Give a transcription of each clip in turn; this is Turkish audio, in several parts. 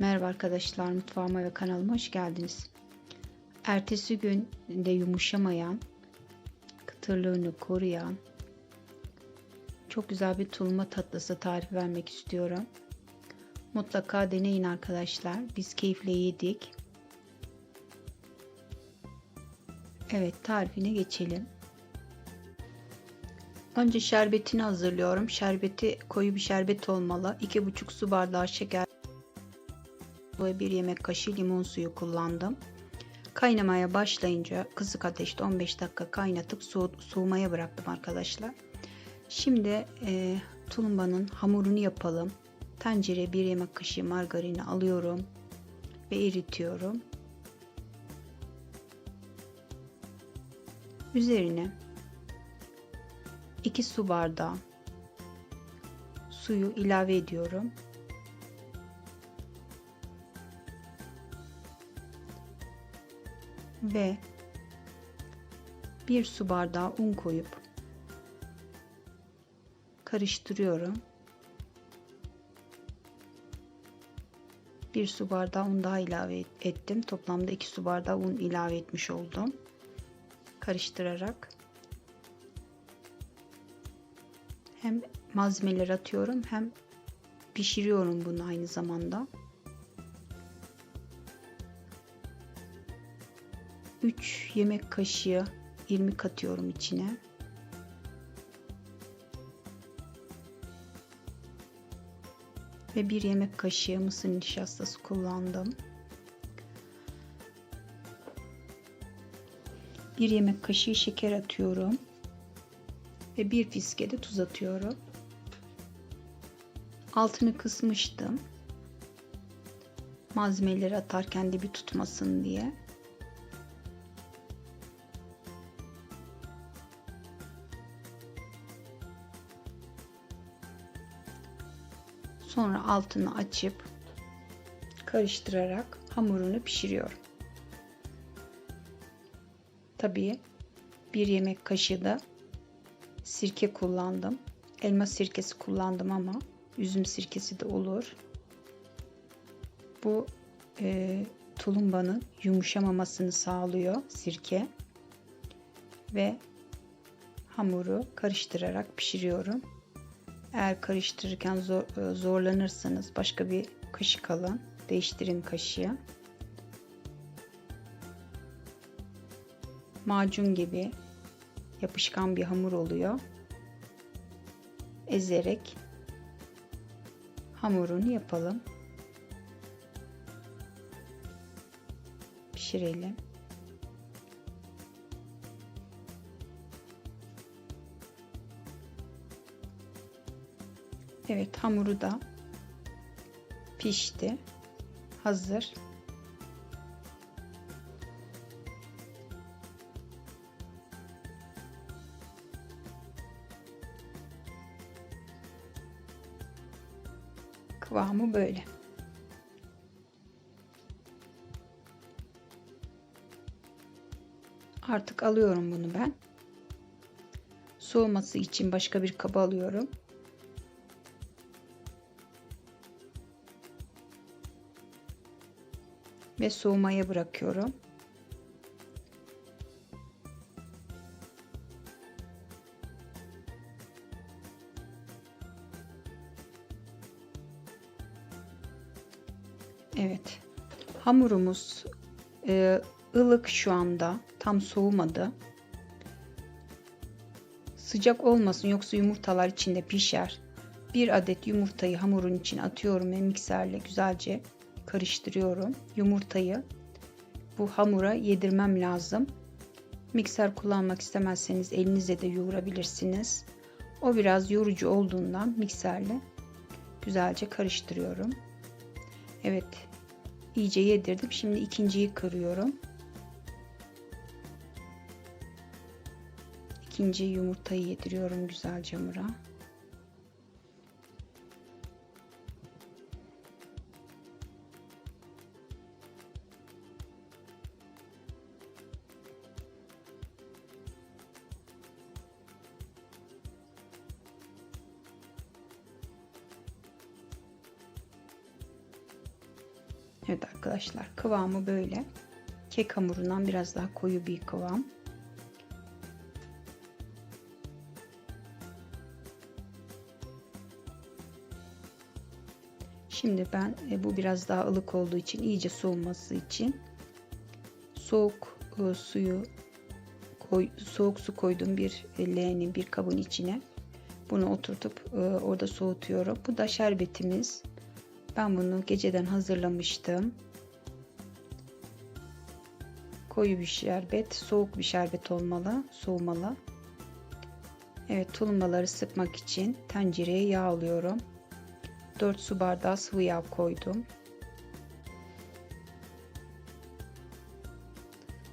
Merhaba arkadaşlar mutfağıma ve kanalıma hoş geldiniz. Ertesi gün de yumuşamayan, kıtırlığını koruyan çok güzel bir tulma tatlısı tarifi vermek istiyorum. Mutlaka deneyin arkadaşlar. Biz keyifle yedik. Evet tarifine geçelim. Önce şerbetini hazırlıyorum. Şerbeti koyu bir şerbet olmalı. 2,5 su bardağı şeker ve 1 yemek kaşığı limon suyu kullandım. Kaynamaya başlayınca kısık ateşte 15 dakika kaynatıp soğu soğumaya bıraktım arkadaşlar. Şimdi e, tulumbanın hamurunu yapalım. Tencereye 1 yemek kaşığı margarini alıyorum ve eritiyorum. Üzerine 2 su bardağı suyu ilave ediyorum. Ve 1 su bardağı un koyup karıştırıyorum. 1 su bardağı un daha ilave ettim. Toplamda 2 su bardağı un ilave etmiş oldum. Karıştırarak hem malzemeleri atıyorum hem pişiriyorum bunu aynı zamanda. 3 yemek kaşığı irmik atıyorum içine. Ve 1 yemek kaşığı mısır nişastası kullandım. 1 yemek kaşığı şeker atıyorum ve bir fiske de tuz atıyorum. Altını kısmıştım. Malzemeleri atarken dibi tutmasın diye. Sonra altını açıp karıştırarak hamurunu pişiriyorum. Tabii bir yemek kaşığı da sirke kullandım. Elma sirkesi kullandım ama üzüm sirkesi de olur. Bu e, tulumbanın yumuşamamasını sağlıyor sirke. Ve hamuru karıştırarak pişiriyorum. Eğer karıştırırken zor, e, zorlanırsanız başka bir kaşık alın. Değiştirin kaşığı. Macun gibi yapışkan bir hamur oluyor. Ezerek hamurunu yapalım. Pişirelim. Evet hamuru da pişti. Hazır. Kıvamı böyle. Artık alıyorum bunu ben. Soğuması için başka bir kaba alıyorum. Ve soğumaya bırakıyorum. Evet. Hamurumuz e, ılık şu anda. Tam soğumadı. Sıcak olmasın yoksa yumurtalar içinde pişer. Bir adet yumurtayı hamurun içine atıyorum ve mikserle güzelce karıştırıyorum. Yumurtayı bu hamura yedirmem lazım. Mikser kullanmak istemezseniz elinizle de yoğurabilirsiniz. O biraz yorucu olduğundan mikserle güzelce karıştırıyorum. Evet. iyice yedirdim. Şimdi ikinciyi kırıyorum. İkinci yumurtayı yediriyorum güzelce hamura. Evet arkadaşlar kıvamı böyle. Kek hamurundan biraz daha koyu bir kıvam. Şimdi ben e, bu biraz daha ılık olduğu için iyice soğuması için soğuk e, suyu koy, soğuk su koydum bir e, leğenin bir kabın içine. Bunu oturtup e, orada soğutuyorum. Bu da şerbetimiz. Ben bunu geceden hazırlamıştım. Koyu bir şerbet, soğuk bir şerbet olmalı, soğumalı. Evet, tulumbaları sıkmak için tencereye yağ alıyorum. 4 su bardağı sıvı yağ koydum.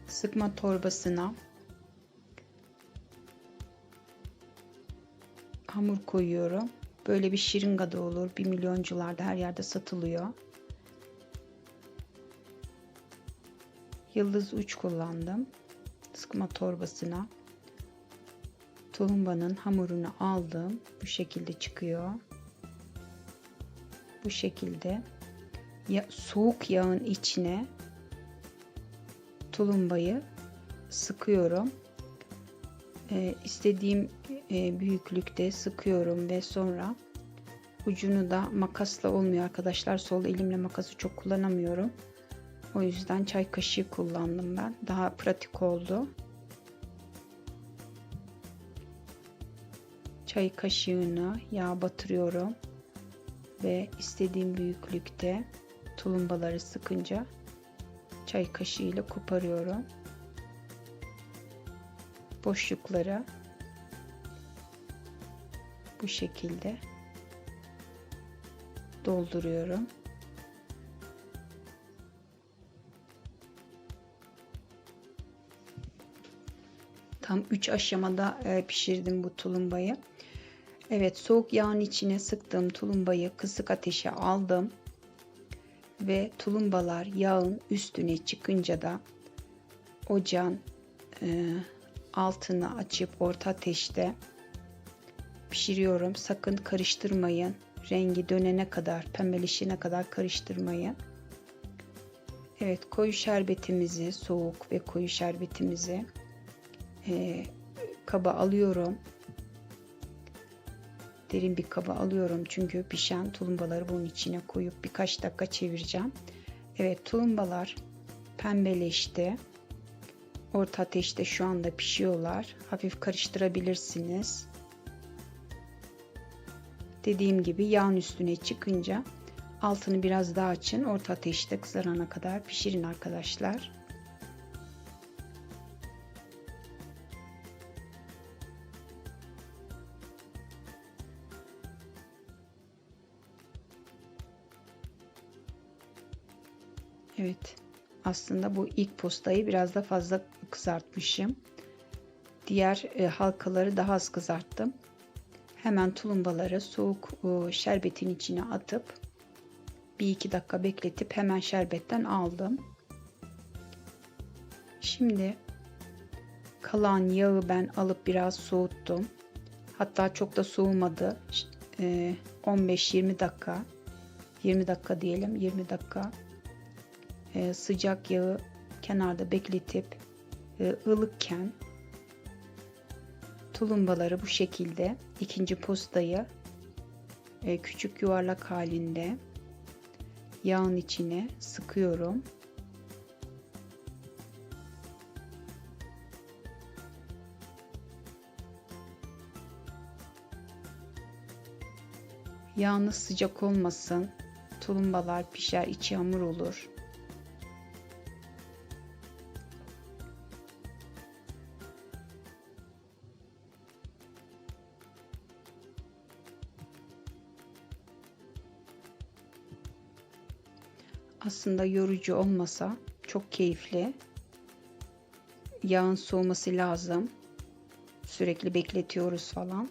Sıkma torbasına hamur koyuyorum. Böyle bir şırınga da olur. Bir milyoncularda her yerde satılıyor. Yıldız uç kullandım. Sıkma torbasına tulumbanın hamurunu aldım. Bu şekilde çıkıyor. Bu şekilde ya, soğuk yağın içine tulumbayı sıkıyorum. Ee, istediğim e, büyüklükte sıkıyorum ve sonra ucunu da makasla olmuyor arkadaşlar. Sol elimle makası çok kullanamıyorum. O yüzden çay kaşığı kullandım ben. Daha pratik oldu. Çay kaşığını yağ batırıyorum ve istediğim büyüklükte tulumbaları sıkınca çay kaşığı ile koparıyorum. Boşluklara bu şekilde dolduruyorum. Tam 3 aşamada e, pişirdim bu tulumbayı. Evet soğuk yağın içine sıktığım tulumbayı kısık ateşe aldım. Ve tulumbalar yağın üstüne çıkınca da ocağın e, altını açıp orta ateşte pişiriyorum. Sakın karıştırmayın. Rengi dönene kadar, pembeleşene kadar karıştırmayın. Evet, koyu şerbetimizi, soğuk ve koyu şerbetimizi e, kaba alıyorum. Derin bir kaba alıyorum çünkü pişen tulumbaları bunun içine koyup birkaç dakika çevireceğim. Evet, tulumbalar pembeleşti. Orta ateşte şu anda pişiyorlar. Hafif karıştırabilirsiniz. Dediğim gibi yağın üstüne çıkınca altını biraz daha açın. Orta ateşte kızarana kadar pişirin arkadaşlar. Evet. Aslında bu ilk postayı biraz da fazla kızartmışım. Diğer e, halkaları daha az kızarttım. Hemen tulumbaları soğuk e, şerbetin içine atıp bir iki dakika bekletip hemen şerbetten aldım. Şimdi kalan yağı ben alıp biraz soğuttum. Hatta çok da soğumadı. E, 15-20 dakika 20 dakika diyelim 20 dakika e, sıcak yağı kenarda bekletip e, ılıkken tulumbaları bu şekilde ikinci postayı e, küçük yuvarlak halinde yağın içine sıkıyorum. Yağınız sıcak olmasın. Tulumbalar pişer, içi hamur olur. Aslında yorucu olmasa çok keyifli. Yağın soğuması lazım. Sürekli bekletiyoruz falan.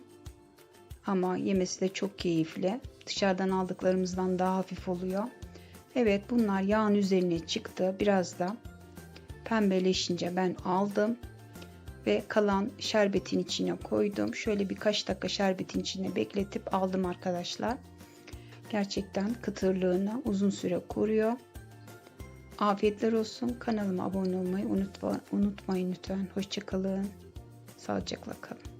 Ama yemesi de çok keyifli. Dışarıdan aldıklarımızdan daha hafif oluyor. Evet bunlar yağın üzerine çıktı. Biraz da pembeleşince ben aldım. Ve kalan şerbetin içine koydum. Şöyle birkaç dakika şerbetin içine bekletip aldım arkadaşlar. Gerçekten kıtırlığını uzun süre koruyor. Afiyetler olsun. Kanalıma abone olmayı unutma, unutmayın lütfen. Hoşçakalın. Sağlıcakla kalın.